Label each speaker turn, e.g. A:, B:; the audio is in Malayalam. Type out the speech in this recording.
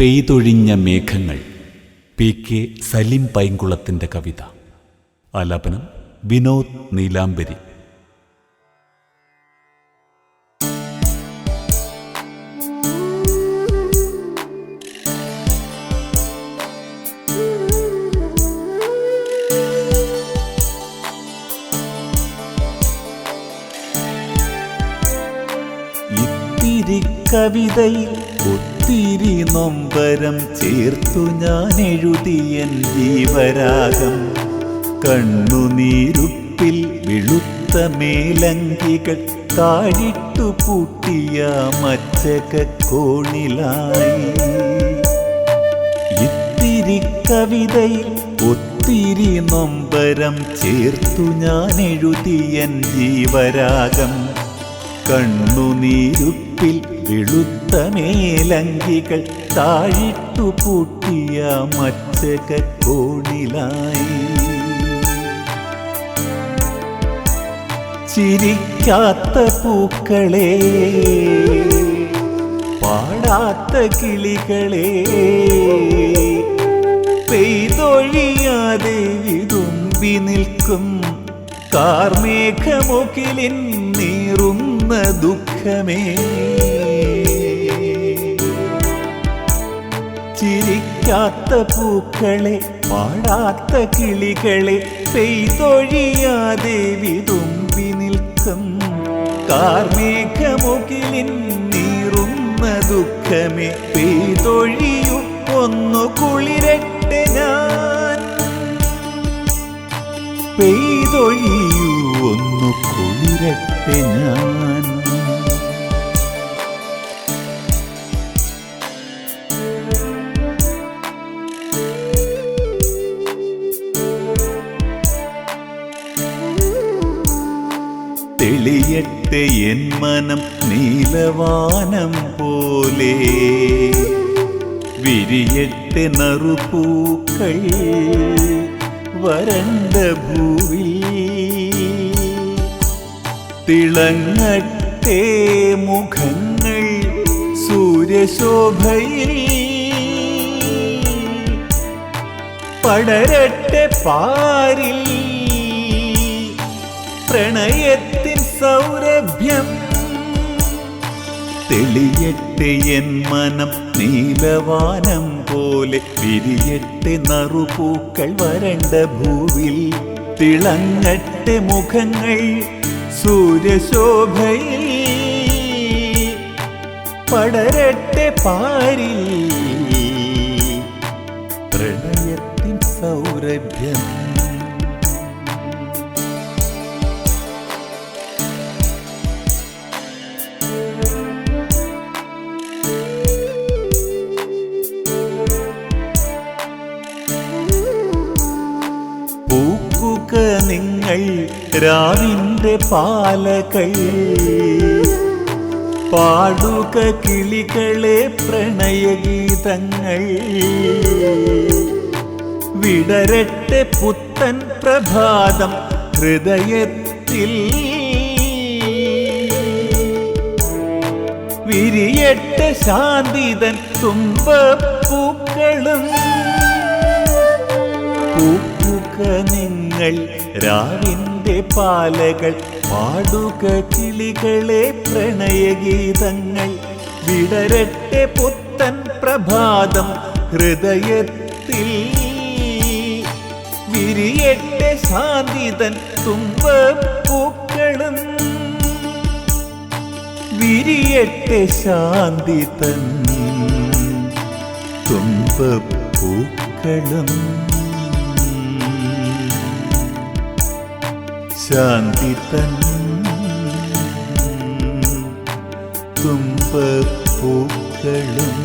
A: പെയ്തൊഴിഞ്ഞ മേഘങ്ങൾ. പി കെ സലിം പൈങ്കുളത്തിന്റെ കവിത. ആലാപനം വിനോദ് നീലാംബരി. കവിതയിൽ ഒത്തിരി നൊമ്പരം ചേർത്തു ഞാൻ എഴുതിയൻ ജീവരാഗം. കണ്ണുനീരുപ്പിൽ വെളുത്ത മേലങ്കികൾ താഴിട്ടു പൂട്ടിയ മച്ചകക്കോണിലായി ഇത്തിരി കവിതയിൽ ഒത്തിരി നൊമ്പരം ചേർത്തു ഞാൻ എഴുതിയൻ ജീവരാഗം. കണ്ണുനീരുപ്പിൽ വെളുത്ത മേലങ്കികൾ താഴിട്ടു പൂട്ടിയ മറ്റകോണിലായി കോണിലായി. ചിരിക്കാത്ത പൂക്കളെ പാടാത്ത കിളികളെ പെയ്തൊഴിയാതെ വിതുമ്പി നിൽക്കും കാർമേഘമുകിലിൻ നീറുന്ന ദുഃഖമേ. ചിരിക്കാത്ത പൂക്കളെ പാടാത്ത കിളികളെ പെയ്തൊഴിയാതെ വിതുമ്പി നിൽക്കും. കാർമേഘമുകിലിൻ നീറുന്ന ദുഃഖമേ പെയ്തൊഴിയു ഒന്നു കുളിരട്ടെ ഞാൻ. പെയ്തൊഴിയൂ ഒന്നു കുളിരട്ടെ ഞാൻ. തെളിയട്ടെ എൻ മനം നീലവാനം പോലെ. വിരിയട്ടെ നറുപൂക്കൾ വരണ്ട ഭൂവിൽ. തിളങ്ങട്ടെ മുഖങ്ങൾ സൂര്യശോഭയിൽ. പടരട്ടെ പാരിൽ പ്രണയത്തിൻ സൗരഭ്യം തെളിയട്ടെ എൻ മനം നീലവാനം പോലെ വിരിയട്ടെ നറുപൂക്കൾ വരണ്ട ഭൂവിൽ തിളങ്ങട്ടെ മുഖങ്ങൾ സൂര്യശോഭയിൽ. പടരട്ടെ പാരിൽ പ്രണയത്തിൻ സൗരഭ്യം. നിങ്ങൾ രാവിന്റെ പാലകൾ. പാടുക കിളികളെ പ്രണയഗീതങ്ങൾ. വിടരട്ടെ പുത്തൻ പ്രഭാതം ഹൃദയത്തിൽ. വിരിയട്ടെ ശാന്തിതൻ തുമ്പപ്പൂക്കളും. പൂക്കുക നിങ്ങൾ. രാവിന്റെ പാലകൾ പാടുക കിളികളെ പ്രണയഗീതങ്ങൾ വിടരട്ടെ പുത്തൻ പ്രഭാതം ഹൃദയത്തിൽ. വിരിയട്ടെ ശാന്തിതൻ തുമ്പപ്പൂക്കളും. വിരിയട്ടെ ശാന്തിതൻ തുമ്പപ്പൂക്കളും. ശാന്തി തൻ തുമ്പപ്പൂക്കളും